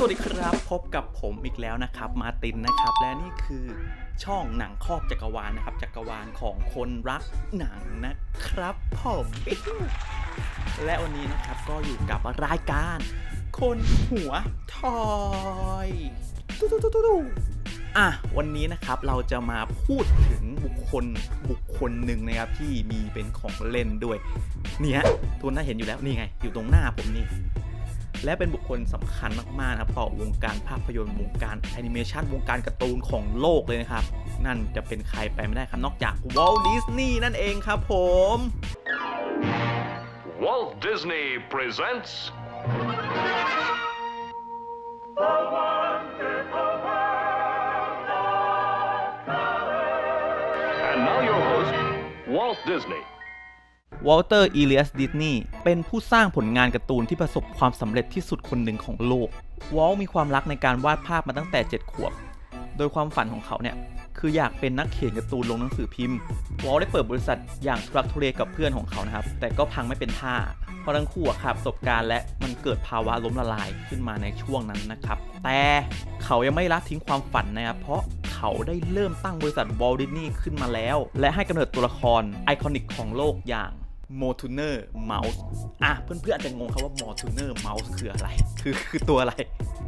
สวัสดีครับ พบกับผมอีกแล้วนะครับมาตินนะครับ และนี่คือช่องหนังครอบจักรวาลนะครับ จักรวาลของคนรักหนังนะครับผมและวันนี้นะครับก็อยู่กับรายการ คนหัวทอยตุ๊ตุ๊ตุ๊ตุ๊อะวันนี้นะครับเราจะมาพูดถึงบุคคลบุคคลหนึ่งนะครับที่มีเป็นของเล่นด้วย เนี่ยทุนน่าเห็นอยู่แล้วนี่ไง อยู่ตรงหน้าผมนี่ และเป็นบุคคลสำคัญมากๆนะครับต่อวงการภาพยนตร์วงการแอนิเมชันวงการการ์ตูนของโลกเลยนะครับ นั่นจะเป็นใครไปไม่ได้ครับนอกจากวอลดิสนีย์นั่นเองครับผม Walt Disney presents. And now your host, Walt Disney. วอลเตอร์อีเลียสดิสนีย์เป็นผู้สร้างผลงานการ์ตูนที่ประสบความสำเร็จที่สุดคนหนึ่งของโลก วอลมีความรักในการวาดภาพมาตั้งแต่ 7 ขวบ โดยความฝันของเขาเนี่ย คืออยากเป็นนักเขียนการ์ตูนลงหนังสือพิมพ์ วอลได้เปิดบริษัทอย่างทุรักทุเลกับเพื่อนของเขานะครับ แต่ก็พังไม่เป็นท่า เพราะทั้งคู่ขาดประสบการณ์และมันเกิดภาวะล้มละลายขึ้นมาในช่วงนั้นนะครับ แต่เขายังไม่ละทิ้งความฝันนะครับเพราะเขาได้เริ่มตั้งบริษัทวอลดิสนีย์ขึ้นมาแล้ว และให้กำเนิดตัวละครไอคอนิกของโลกอย่าง m o t u n e r Mouse อะเพื่อนๆอาจจะงงครับว่า m o t u n e r Mouse คืออะไร คือคือตัวอะไร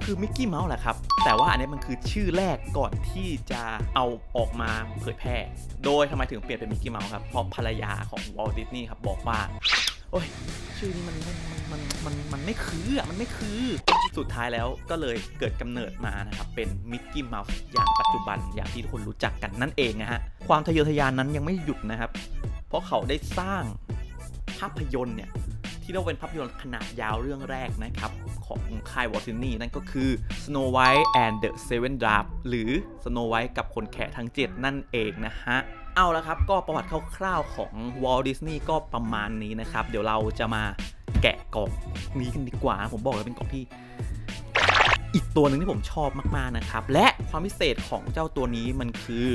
คือมิกกี้เมาส์แหละครับ แต่ว่าอันนี้มันคือชื่อแรกก่อนที่จะเอาออกมาเผยแพร่ โดยทำไมถึงเปลี่ยนเป็นมิกกี้เมาส์ครับ เพราะภรรยาของวอลดิสนีย์ครับบอกว่า โอ้ย ชื่อนี้มันมันมันมันมันไม่คืออะ มันไม่คือ สุดท้ายแล้วก็เลยเกิดกำเนิดมานะครับ เป็นมิกกี้เมาส์อย่างปัจจุบันอย่างที่ทุกคนรู้จักกันนั่นเองนะฮะ ความทะเยอทะยานนั้นยังไม่หยุดนะครับ เพราะเขาได้สร้างาพยนตร์เนี่ยที่เรียกว่าเป็นภาพยนตร์ขนาดยาวเรื่องแรกนะครับของค่ายวอลตินี่นั่นก็คือ Snow White and the Seven Dwarfs หรือ Snow White กับคนแขกทั้ง 7 นั่นเองนะฮะเอาละครับ ก็ประวัติคร่าวๆของ Walt Disney ก็ประมาณนี้นะครับ เดี๋ยวเราจะมาแกะกล่องนี้กันดีกว่า ผมบอกเลยเป็นกล่องที่ อีกตัวหนึ่งที่ผมชอบมากๆนะครับ และความพิเศษของเจ้าตัวนี้มันคือ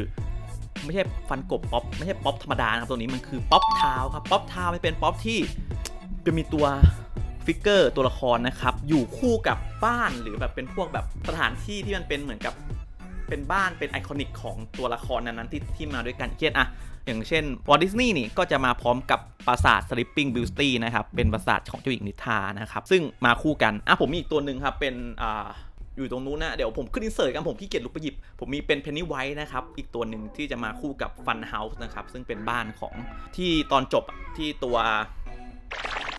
ไม่ใช่ฟันกบป๊อปไม่ใช่ป๊อปธรรมดานะครับตัวนี้มันคือป๊อปท้าวครับป๊อปท้าวมันเป็นป๊อปที่จะมีตัวฟิกเกอร์ตัวละครนะครับอยู่คู่กับบ้านหรือแบบเป็นพวกแบบสถานที่ที่มันเป็นเหมือนกับเป็นบ้านเป็นไอคอนิกของตัวละครนั้นๆที่ที่มาด้วยกันเช่นอะอย่างเช่นวอลดิสนีย์นี่ก็จะมาพร้อมกับปราสาท Sleeping Beauty นะครับเป็นปราสาทของเจ้าหญิงนิทานะครับซึ่งมาคู่กันอะผมมีอีกตัวหนึ่งครับเป็นอ่า อยู่ตรงนู้นนะ เดี๋ยวผมขึ้นอินเสิร์ตกันผมขี้เกียจลุกไปหยิบ ผมมีเป็นเพนนีไว t ์นะครับ อีกตัวหนึ่งที่จะมาคู่กับฟันเฮาส์นะครับ ซึ่งเป็นบ้านของที่ตอนจบที่ตัว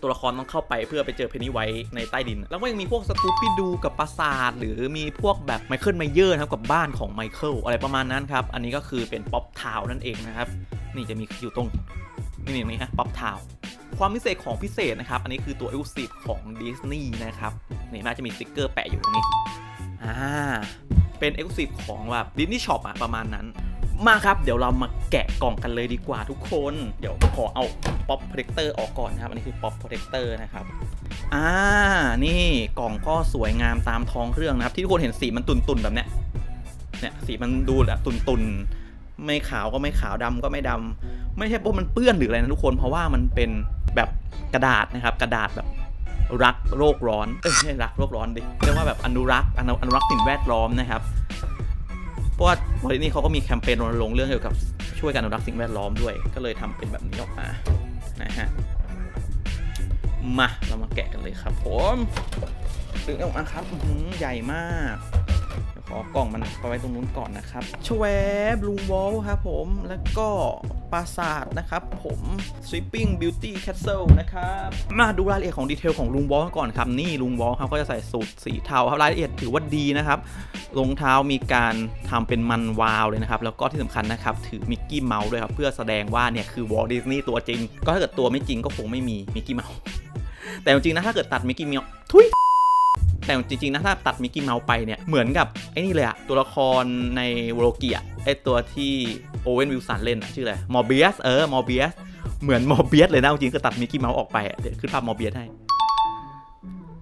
ตัวละครต้องเข้าไปเพื่อไปเจอเพนนีไว t ์ในใต้ดิน แล้วก็ยังมีพวกสกูปปี้ดูกับปราสาท หรือมีพวกแบบไมเคิลไมเยอร์นะครับกับบ้านของไมเคิลอะไรประมาณนั้นครับ อันนี้ก็คือเป็นป๊อปทาวนั่นเองนะครับ นี่จะมีอยู่ตรง นี่นี่นี่ฮะป๊อปทาวความพิเศษของพิเศษนะครับ อันนี้คือตัว e อ c l u s i v e ของดิสนีย์นะครับ นี่มันจะมีสติ๊กเกอร์แปะอยู่ตรงนี้ อ่า เป็น e อ c l u s i v e ของแบบดิสนีย์ช็อปอะประมาณนั้น มาครับ เดี๋ยวเรามาแกะกล่องกันเลยดีกว่าทุกคน เดี๋ยวขอเอาป๊อปโปรเทคเตอร์ออกก่อนนะครับ อันนี้คือป๊อปโปรเทคเตอร์นะครับ อ่า นี่กล่องก็สวยงามตามท้องเครื่องนะครับ ที่ทุกคนเห็นสีมันตุนๆแบบเนี้ย เนี่ยสีมันดูแบบตุนๆ ไม่ขาวก็ไม่ขาวดำก็ไม่ดำไม่ใช่เพราะมันเปื้อนหรืออะไรนะทุกคน เพราะว่ามันเป็นแบบกระดาษนะครับ กระดาษแบบ รักโลกร้อนเอ้ยไม่รักโลกร้อนดิเรียกว่าแบบอนุรักษ์อนุอนุรักษ์สิ่งแวดล้อมนะครับเพราะว่าบริษัทนี้เขาก็มีแคมเปญรณรงค์เรื่องเกี่ยวกับช่วยกันอนุรักษ์สิ่งแวดล้อมด้วย ก็เลยทำเป็นแบบนี้ออกมานะฮะมาเรามาแกะกันเลยครับผมดึงออกมาครับใหญ่มาก ขอกล่องมันไปไว้ตรงนู้นก่อนนะครับชแวบลุงวอลครับผมแล้วก็ปราสาทนะครับผม Sleeping Beauty Castle นะครับมาดูรายละเอียดของดีเทลของลุงวอลก่อนครับ นี่ลุงวอลครับก็จะใส่สูทสีเทาครับรายละเอียดถือว่าดีนะครับรองเท้ามีการทำเป็นมันวาวเลยนะครับ แล้วก็ที่สำคัญนะครับ ถือมิกกี้เมาส์ด้วยครับ เพื่อแสดงว่าเนี่ยคือวอลดิสนีย์ตัวจริง ก็ถ้าเกิดตัวไม่จริงก็คงไม่มีมิกกี้เมาส์แต่จริงๆนะถ้าเกิดตัดมิกกี้เมาส์ทุย แต่จริงๆนะถ้าตัดมิกกี้เมาส์ไปเนี่ยเหมือนกับไอ้นี่เลยอะตัวละครในโรเกียไอตัวที่โอเวนวิลสันเล่นอะชื่ออะไรมอร์เบียสเออมอร์เบียสเหมือนมอร์เบียสเลยนะจริงๆก็ตัดมิกกี้เมาส์ออกไปเดี๋ยวขึ้นภาพมอร์เบียสให้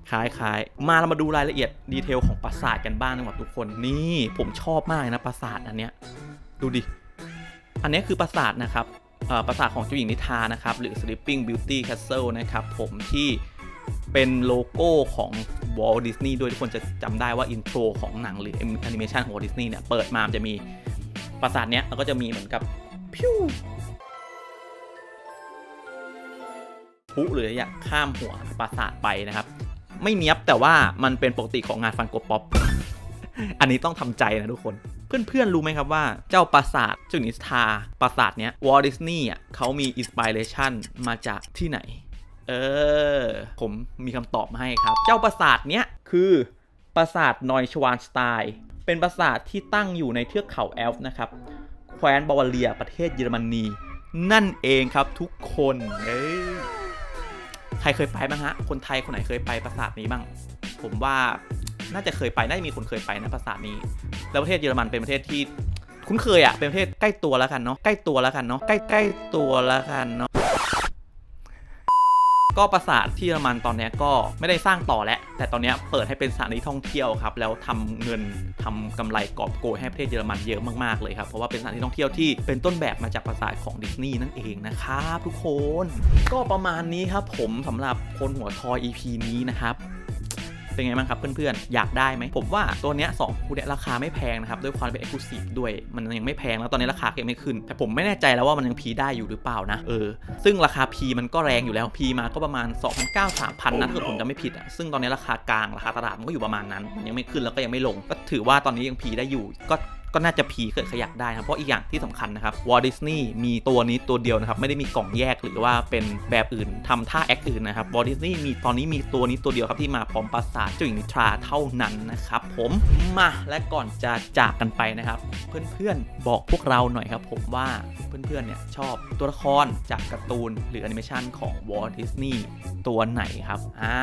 คล้ายๆ มาเรามาดูรายละเอียดดีเทลของปราสาทกันบ้างนะครับทุกคนนี่ผมชอบมากนะปราสาทอันเนี้ยดูดิ อันนี้คือปราสาทนะครับอ่อปราสาทของเจ้าหญิงนิทานะครับ หรือ Sleeping Beauty Castle นะครับ ผมที่ เป็นโลโก้ของ Walt Disney ด้วยทุกคนจะจำได้ว่าอินโทรของหนังหรือแอนิเมชันของ Walt Disney เนี่ยเปิดมามจะมีปราสาทเนี้ยแล้วก็จะมีเหมือนกับพิ้วพุหรืออะไรย่างข้ามหัวปราสาทไปนะครับ ไม่เนี้ยบแต่ว่ามันเป็นปกติของงานฟันโกป๊อปอันนี้ต้องทำใจนะทุกคน เพื่อนๆ รู้ไหมครับว่าเจ้าปราสาทจุนิสทาปราสาทเนี้ยวอลดิสนีย์อะเขามีอินสปิเรชันมาจากที่ไหน เออ ผมมีคำตอบมาให้ครับ เจ้าปราสาทเนี้ยคือปราสาทนอยชวานสไตล์เป็นปราสาทที่ตั้งอยู่ในเทือกเขาแอลป์นะครับ แคว้นบาวาเรียประเทศเยอรมนี นั่นเองครับทุกคนเอ้ยใครเคยไปบ้างฮะ คนไทยคนไหนเคยไปปราสาทนี้บ้าง ผมว่าน่าจะเคยไป น่าจะมีคนเคยไปนะปราสาทนี้ แล้วประเทศเยอรมันเป็นประเทศที่ คุ้นเคยอะเป็นประเทศใกล้ตัวแล้วกันเนาะ ใกล้ตัวแล้วกันเนาะ ใกล้ใกล้ตัวแล้วกันเนาะ ก็ปราสาทที่เยอรมันตอนนี้ก็ไม่ได้สร้างต่อแล้ว แต่ตอนนี้เปิดให้เป็นสถานที่ท่องเที่ยวครับ แล้วทำเงินทำกำไรกอบโกยให้ประเทศเยอรมันเยอะมากๆเลยครับ เพราะว่าเป็นสถานที่ท่องเที่ยวที่เป็นต้นแบบมาจากปราสาทของดิสนีย์นั่นเองนะครับทุกคน ก็ประมาณนี้ครับผมสำหรับคนหัวทอย EP นี้นะครับ เป็นไงบ้างครับเพื่อนๆ อยากได้ไหม ผมว่าตัวเนี้ยสองคู่เนี้ยราคาไม่แพงนะครับ ด้วยความเป็นเอกลูซีฟด้วย มันยังไม่แพงแล้วตอนนี้ราคาก็ยังไม่ขึ้น แต่ผมไม่แน่ใจแล้วว่ามันยังพีได้อยู่หรือเปล่านะ เออ ซึ่งราคาพีมันก็แรงอยู่แล้วพีมาก็ประมาณ 2,900 3,000นะถ้าเกิดผมจะไม่ผิดอะ ซึ่งตอนนี้ราคากลางราคาตลาดมันก็อยู่ประมาณนั้น มันยังไม่ขึ้นแล้วก็ยังไม่ลง ก็ถือว่าตอนนี้ยังพีได้อยู่ ก็ ก็น่าจะพีเกิดขยักได้นะครับเพราะอีกอย่างที่สำคัญนะครับวอลดิสนีย์มีตัวนี้ตัวเดียวนะครับไม่ได้มีกล่องแยกหรือว่าเป็นแบบอื่นทำท่าแอคอื่นนะครับวอลดิสนีย์มีตอนนี้มีตัวนี้ตัวเดียวครับที่มาพร้อมปราสาทเจ้าหญิงนิทราเท่านั้นนะครับผมมาและก่อนจะจากกันไปนะครับ เพื่อนๆบอกพวกเราหน่อยครับผมว่าเพื่อนๆเนี่ยชอบตัวละครจากการ์ตูนหรือแอนิเมชันของวอลดิสนีย์ตัวไหนครับอ่า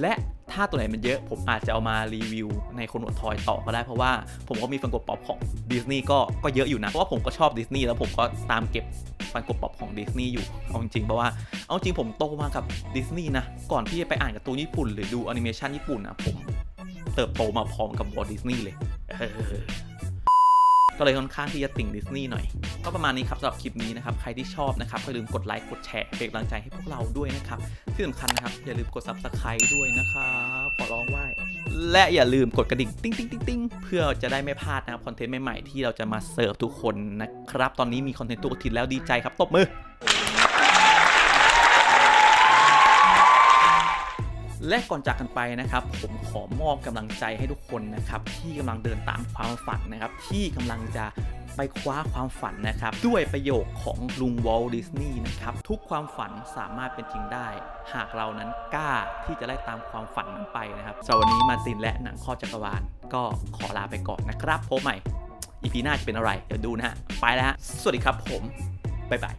และ ถ้าตัวไหนมันเยอะ ผมอาจจะเอามารีวิวในคนอวดทอยต่อก็ได้เพราะว่าผมก็มีฟังกบป๊อปของดิสนีย์ก็ก็เยอะอยู่นะ เพราะว่าผมก็ชอบดิสนีย์แล้วผมก็ตามเก็บฟันกบป๊อปของดิสนีย์อยู่ เอาจริงๆเพราะว่า เอาจริงผมโตมากับดิสนีย์นะ ก่อนที่จะไปอ่านการ์ตูนญี่ปุ่น หรือดูแอนิเมชันญี่ปุ่นนะผมเติบโตมาพร้อมกับวอลดิสนีย์เลยเออ ก็เลยค่อนข้างที่จะติ่งดิสนีย์หน่อย ก็ประมาณนี้ครับสำหรับคลิปนี้นะครับ ใครที่ชอบนะครับก็อย่าลืมกดไลค์กดแชร์เป็นกำลังใจให้พวกเราด้วยนะครับ ที่สำคัญนะครับ อย่าลืมกด subscribe ด้วยนะครับขอร้องไหว้และอย่าลืมกดกระดิ่งติ๊งติ๊งติ๊งติ๊งเพื่อจะได้ไม่พลาดนะครับคอนเทนต์ใหม่ๆที่เราจะมาเสิร์ฟทุกคนนะครับตอนนี้มีคอนเทนต์ทุกอาทิตย์แล้วดีใจครับตบมือ และก่อนจากกันไปนะครับ ผมขอมอบกำลังใจให้ทุกคนนะครับ ที่กำลังเดินตามความฝันนะครับ ที่กำลังจะไปคว้าความฝันนะครับ ด้วยประโยคของลุงวอลดิสนีย์นะครับ ทุกความฝันสามารถเป็นจริงได้ หากเรานั้นกล้าที่จะไล่ตามความฝันนั้นไปนะครับสำหรับวันนี้มาตินและหนังข้อจักรวาล ก็ขอลาไปก่อนนะครับพบใหม่อีพีหน้าจะเป็นอะไร เดี๋ยวดูนะฮะ ไปแล้วฮะ สวัสดีครับผม บ๊ายบาย